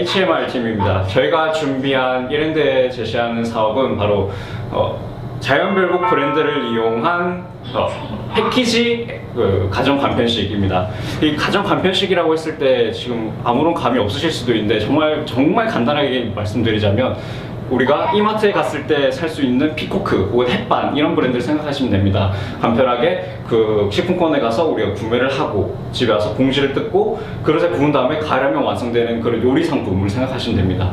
HMR 팀입니다. 저희가 준비한 1엔드에 제시하는 사업은 바로 어, 자연별곡 브랜드를 이용한 어, 패키지 그 가정 간편식입니다. 이 가정 간편식이라고 했을 때 지금 아무런 감이 없으실 수도 있는데 정말 정말 간단하게 말씀드리자면 우리가 이마트에 갔을 때 살 수 있는 피코크 혹은 햇반 이런 브랜드를 생각하시면 됩니다. 간편하게 그 식품권에 가서 우리가 구매를 하고 집에 와서 봉지를 뜯고 그릇에 부은 다음에 가려면 완성되는 그런 요리 상품을 생각하시면 됩니다.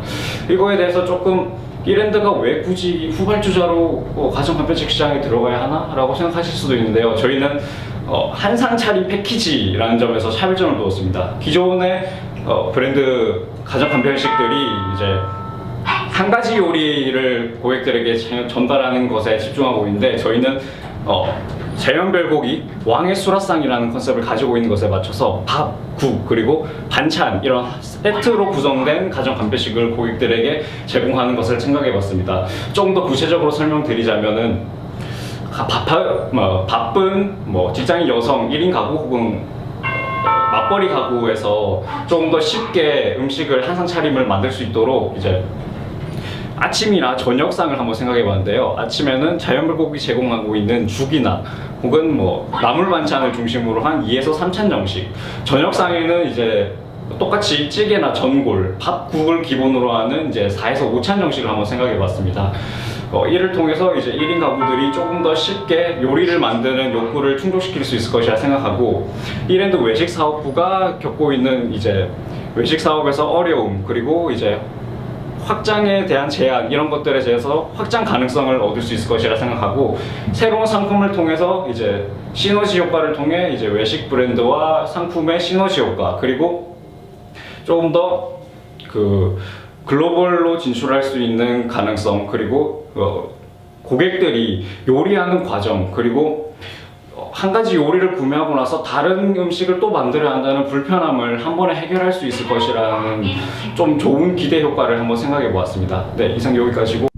이거에 대해서 조금 이 랜드가 왜 굳이 후발주자로 어, 가정 간편식 시장에 들어가야 하나 라고 생각하실 수도 있는데요. 저희는 어, 한상 차림 패키지라는 점에서 차별점을 두었습니다. 기존의 어, 브랜드 가정 간편식들이 이제 한 가지 요리를 고객들에게 전- 전달하는 것에 집중하고 있는데 저희는 어, 자연별고기 왕의 수라상이라는 컨셉을 가지고 있는 것에 맞춰서 밥, 국 그리고 반찬 이런 세트로 구성된 가정 간편식을 고객들에게 제공하는 것을 생각해봤습니다. 조금 더 구체적으로 설명드리자면은 가- 바빠, 뭐, 바쁜 뭐 직장인 여성 1인 가구 혹은 어, 맞벌이 가구에서 조금 더 쉽게 음식을 한상 차림을 만들 수 있도록 이제 아침이나 저녁상을 한번 생각해 봤는데요. 아침에는 자연불고기 제공하고 있는 죽이나 혹은 뭐 나물 반찬을 중심으로 한 2에서 3찬 정식. 저녁상에는 이제 똑같이 찌개나 전골, 밥, 국을 기본으로 하는 이제 4에서 5찬 정식을 한번 생각해 봤습니다. 어, 이를 통해서 이제 1인 가구들이 조금 더 쉽게 요리를 만드는 욕구를 충족시킬 수 있을 것이라 생각하고 이랜드 외식 사업부가 겪고 있는 이제 외식 사업에서 어려움 그리고 이제 확장에 대한 제한 이런 것들에 대해서 확장 가능성을 얻을 수 있을 것이라 생각하고 새로운 상품을 통해서 이제 시너지 효과를 통해 이제 외식 브랜드와 상품의 시너지 효과 그리고 조금 더 그 글로벌로 진출할 수 있는 가능성 그리고 어, 고객들이 요리하는 과정 그리고 어, 한 가지 요리를 구매하고 나서 다른 음식을 또 만들어야 한다는 불편함을 한 번에 해결할 수 있을 것이라는 좀 좋은 기대 효과를 한번 생각해 보았습니다. 네, 이상 여기까지고.